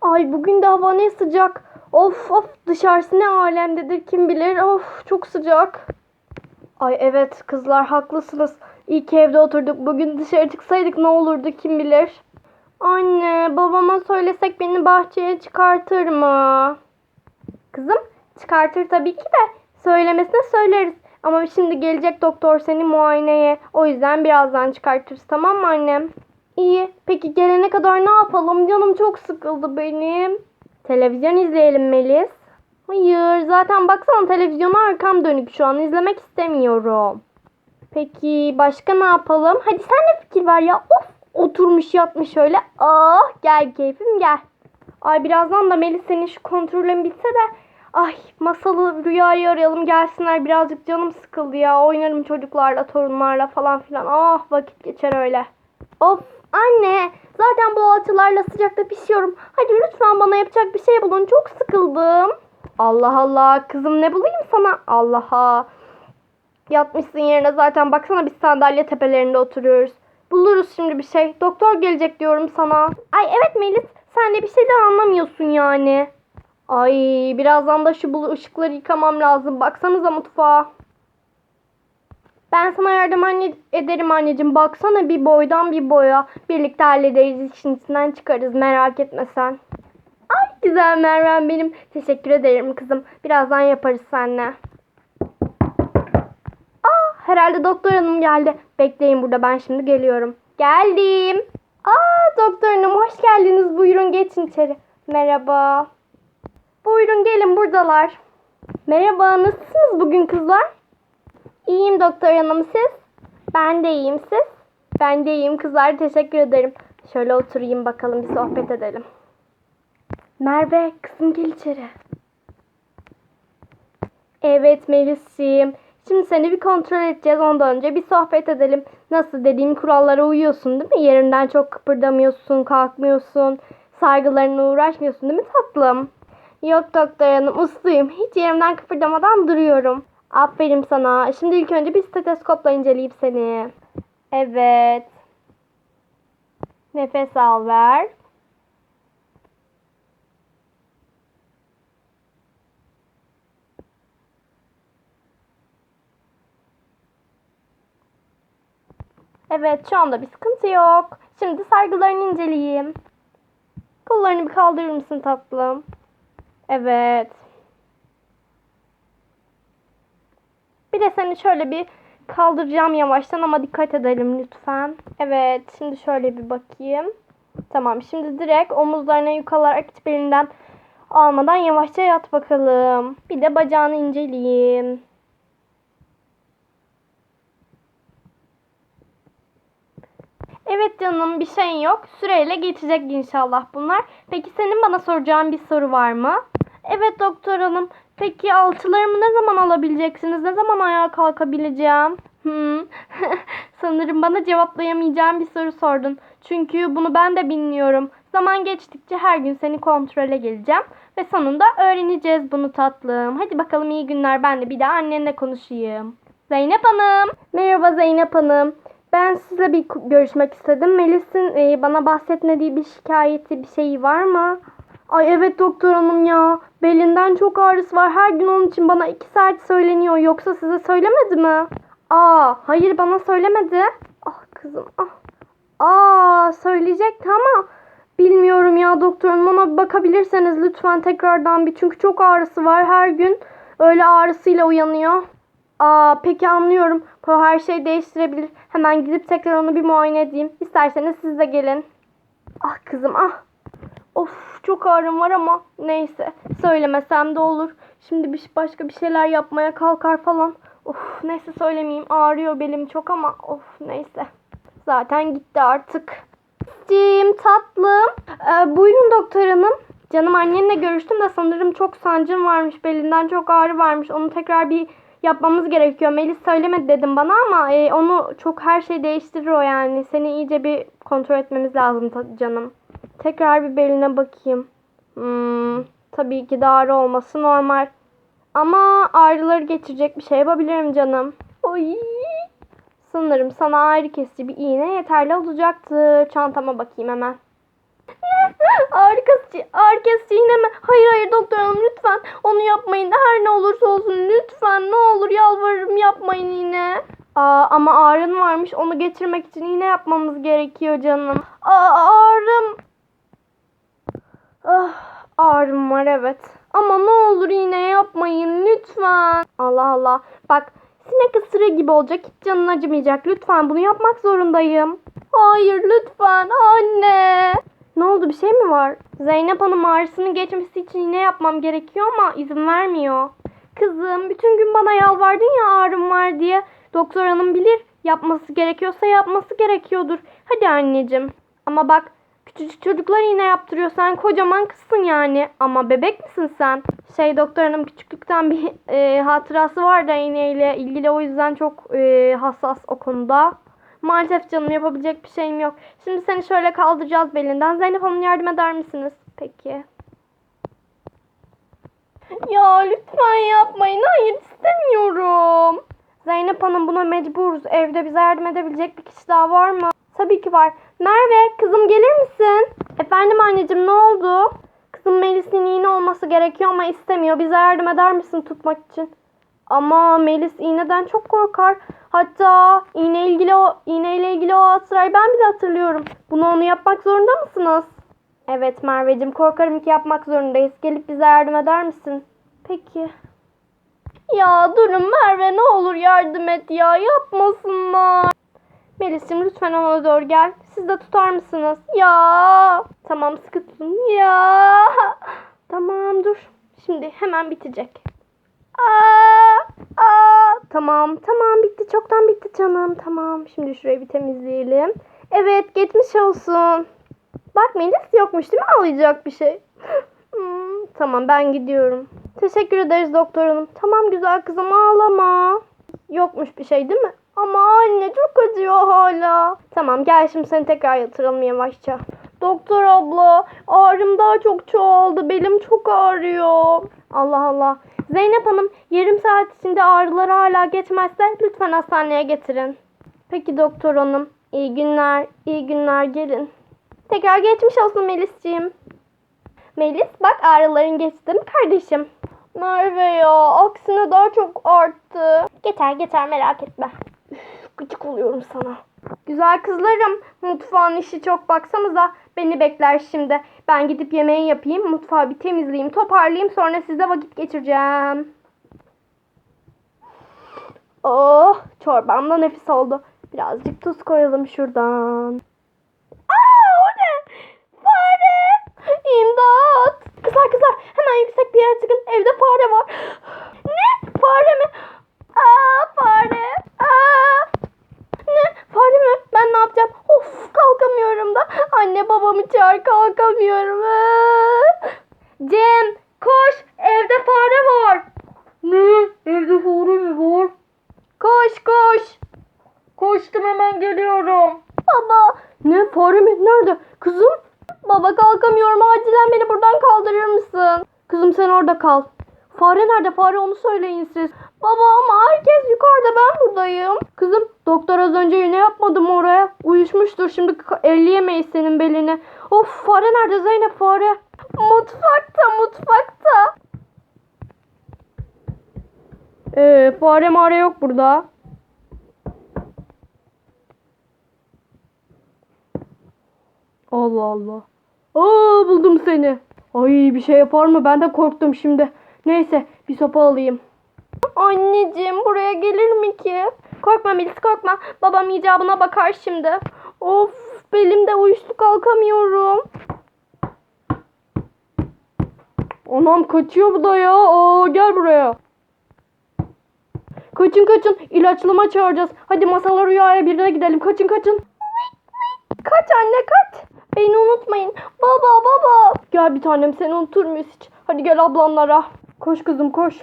Ay bugün de hava ne sıcak. Of of dışarısı ne alemdedir kim bilir. Of çok sıcak. Ay evet kızlar haklısınız. İyi ki evde oturduk. Bugün dışarı çıksaydık ne olurdu kim bilir. Anne babama söylesek beni bahçeye çıkartır mı? Kızım çıkartır tabii ki de söylemesine söyleriz. Ama şimdi gelecek doktor seni muayeneye. O yüzden birazdan çıkartırız tamam mı annem? İyi. Peki gelene kadar ne yapalım? Canım çok sıkıldı benim. Televizyon izleyelim Melis. Hayır. Zaten baksana televizyona arkam dönük şu an. izlemek istemiyorum. Peki başka ne yapalım? Hadi sen de fikir ver ya. Of oturmuş yatmış öyle. Ah gel keyfim gel. Ay birazdan da Melis senin şu kontrolün bitse de ay masalı rüyayı arayalım gelsinler birazcık canım sıkıldı ya. Oynarım çocuklarla torunlarla falan filan. Ah vakit geçer öyle. Of anne zaten bu alçılarla sıcakta pişiyorum. Hadi lütfen bana yapacak bir şey bulun çok sıkıldım. Allah Allah kızım ne bulayım sana? Allah'a. Yatmışsın yerine zaten baksana biz sandalye tepelerinde oturuyoruz. Buluruz şimdi bir şey. Doktor gelecek diyorum sana. Ay evet Melis sen de bir şeyden anlamıyorsun yani. Ay birazdan da şu bulu ışıkları yıkamam lazım. Baksanıza mutfağa. Ben sana yardım anne ederim anneciğim. Baksana bir boydan bir boya. Birlikte hallederiz işin içinden çıkarız. Merak etme sen. Ay güzel Merve'm benim. Teşekkür ederim kızım. Birazdan yaparız seninle. Aa herhalde doktor hanım geldi. Bekleyin burada ben şimdi geliyorum. Geldim. Aa doktor hanım hoş geldiniz. Buyurun geçin içeri. Merhaba. Buyurun gelin buradalar. Merhaba nasılsınız bugün kızlar? İyiyim doktor hanım siz? Ben de iyiyim siz? Ben de iyiyim kızlar teşekkür ederim. Şöyle oturayım bakalım bir sohbet edelim. Merve kızım gel içeri. Evet Melis'ciğim. Şimdi seni bir kontrol edeceğiz ondan önce bir sohbet edelim. Nasıl dediğim kurallara uyuyorsun değil mi? Yerinden çok kıpırdamıyorsun, kalkmıyorsun. Sargılarına uğraşmıyorsun değil mi tatlım? Yok doktor hanım usluyum. Hiç yerimden kıpırdamadan duruyorum. Aferin sana. Şimdi ilk önce bir steteskopla inceleyip seni. Evet. Nefes al ver. Evet şu anda bir sıkıntı yok. Şimdi sargılarını inceleyeyim. Kollarını bir kaldırır mısın tatlım? Evet. Bir de seni şöyle bir kaldıracağım yavaştan ama dikkat edelim lütfen. Evet şimdi şöyle bir bakayım. Tamam şimdi direkt omuzlarına yukarılarak hiç belinden almadan yavaşça yat bakalım. Bir de bacağını inceleyeyim. Evet canım bir şeyin yok. Süreyle geçecek inşallah bunlar. Peki senin bana soracağın bir soru var mı? Evet doktor hanım. Peki altılarımı ne zaman alabileceksiniz? Ne zaman ayağa kalkabileceğim? Hmm. Sanırım bana cevaplayamayacağım bir soru sordun. Çünkü bunu ben de bilmiyorum. Zaman geçtikçe her gün seni kontrole geleceğim. Ve sonunda öğreneceğiz bunu tatlım. Hadi bakalım iyi günler. Ben de bir daha annenle konuşayım. Zeynep Hanım. Merhaba Zeynep Hanım. Ben sizle bir görüşmek istedim. Melis'in e, bana bahsetmediği bir şikayeti, bir şeyi var mı? Ay evet doktor hanım ya. Belinden çok ağrısı var. Her gün onun için bana iki saat söyleniyor. Yoksa size söylemedi mi? Aa, hayır bana söylemedi. Ah kızım ah. Aa, söyleyecekti ama bilmiyorum ya doktor hanım. Ona bakabilirseniz lütfen tekrardan bir. Çünkü çok ağrısı var her gün. Öyle ağrısıyla uyanıyor. Aa, peki anlıyorum. Bu her şeyi değiştirebilir. Hemen gidip tekrar onu bir muayene edeyim. İsterseniz siz de gelin. Ah kızım ah. Of çok ağrım var ama neyse. Söylemesem de olur. Şimdi bir başka bir şeyler yapmaya kalkar falan. Of neyse söylemeyeyim. Ağrıyor belim çok ama of neyse. Zaten gitti artık. Cim tatlım. Ee, buyurun doktor hanım. Canım annenle görüştüm de sanırım çok sancım varmış. Belinden çok ağrı varmış. Onu tekrar bir yapmamız gerekiyor. Melis söylemedi dedim bana ama e, onu çok her şey değiştirir o yani. Seni iyice bir kontrol etmemiz lazım canım. Tekrar bir beline bakayım. Hmm, tabii ki de ağrı olması normal. Ama ağrıları geçirecek bir şey yapabilirim canım. Oy. Sanırım sana ağrı kesici bir iğne yeterli olacaktır. Çantama bakayım hemen. ağrı kesici, ağrı herkes yine mi? Hayır hayır doktor hanım lütfen onu yapmayın. Her ne olursa olsun lütfen ne olur yalvarırım yapmayın yine. Aa, ama ağrın varmış onu geçirmek için yine yapmamız gerekiyor canım. Aa, ağrım. Ah, ağrım var evet. Ama ne olur yine yapmayın lütfen. Allah Allah. Bak sinek ısırığı gibi olacak hiç canın acımayacak. Lütfen bunu yapmak zorundayım. Hayır lütfen anne. Ne oldu bir şey mi var? Zeynep Hanım ağrısının geçmesi için yine yapmam gerekiyor ama izin vermiyor. Kızım bütün gün bana yalvardın ya ağrım var diye. Doktor hanım bilir yapması gerekiyorsa yapması gerekiyordur. Hadi anneciğim. Ama bak çocuklar yine yaptırıyor. Sen kocaman kızsın yani. Ama bebek misin sen? Şey doktor hanım küçüklükten bir e, hatırası var da iğneyle ilgili o yüzden çok e, hassas o konuda. Maalesef canım yapabilecek bir şeyim yok. Şimdi seni şöyle kaldıracağız belinden. Zeynep Hanım yardım eder misiniz? Peki. Ya lütfen yapmayın. Hayır istemiyorum. Zeynep Hanım buna mecburuz. Evde bize yardım edebilecek bir kişi daha var mı? Tabii ki var. Merve kızım gelir misin? Efendim anneciğim ne oldu? Kızım Melis'in iğne olması gerekiyor ama istemiyor. Bize yardım eder misin tutmak için? Ama Melis iğneden çok korkar. Hatta iğne ilgili o iğneyle ilgili o hatırayı ben bile hatırlıyorum. Bunu onu yapmak zorunda mısınız? Evet Merveciğim korkarım ki yapmak zorundayız. Gelip bize yardım eder misin? Peki. Ya durun Merve ne olur yardım et ya yapmasınlar. Melis'cim lütfen ona doğru gel. Siz de tutar mısınız? Ya. Tamam sıkı tutun. Ya. Tamam dur. Şimdi hemen bitecek. Aa, aa. Tamam tamam bitti çoktan bitti canım. Tamam şimdi şurayı bir temizleyelim. Evet geçmiş olsun. Bak Melis yokmuş değil mi ağlayacak bir şey? Hmm, tamam ben gidiyorum. Teşekkür ederiz doktor hanım. Tamam güzel kızım ağlama. Yokmuş bir şey değil mi? Ama anne çok acıyor hala. Tamam gel şimdi seni tekrar yatıralım yavaşça. Doktor abla ağrım daha çok çoğaldı. Belim çok ağrıyor. Allah Allah. Zeynep Hanım yarım saat içinde ağrıları hala geçmezse lütfen hastaneye getirin. Peki doktor hanım. İyi günler, iyi günler gelin. Tekrar geçmiş olsun Melisciğim. Melis bak ağrıların geçti mi kardeşim? Merve ya aksine daha çok arttı. Geçer geçer merak etme. Gıcık oluyorum sana. Güzel kızlarım mutfağın işi çok baksanıza beni bekler şimdi. Ben gidip yemeği yapayım mutfağı bir temizleyeyim toparlayayım sonra sizle vakit geçireceğim. Oh çorbam da nefis oldu. Birazcık tuz koyalım şuradan. Aa o ne? Fare! İmdat! Kızlar kızlar hemen yüksek bir yere çıkın. Evde fare var. Ne? Fare mi? Aa fare! Aa! Ne? Fare mi? Ben ne yapacağım? Of kalkamıyorum da. Anne babamı çağır kalkamıyorum. Aa! Cem koş evde fare var. Ne? Evde fare mi var? Koş koş. Koştum hemen geliyorum. Baba. Ne fare mi? Nerede? Kızım? Baba kalkamıyorum. Acilen beni buradan kaldırır mısın? Kızım sen orada kal. Fare nerede? Fare onu söyleyin siz. Baba ama herkes yukarıda ben buradayım. Kızım doktor az önce yine yapmadım oraya. Uyuşmuştur şimdi elleyemeyiz senin belini. Of fare nerede Zeynep fare? Mutfakta mutfakta. Ee, fare mare yok burada. Allah Allah. Aa buldum seni. Ay bir şey yapar mı? Ben de korktum şimdi. Neyse bir sopa alayım. Anneciğim buraya gelir mi ki? Korkma Melis korkma. Babam icabına bakar şimdi. Of belimde uyuştu kalkamıyorum. Anam kaçıyor bu da ya. Aa, gel buraya. Kaçın kaçın. İlaçlama çağıracağız. Hadi masalar rüyaya birine gidelim. Kaçın kaçın. Kaç anne kaç. Beni unutmayın. Baba baba. Gel bir tanem seni unutur muyuz hiç? Hadi gel ablamlara. Koş kızım koş.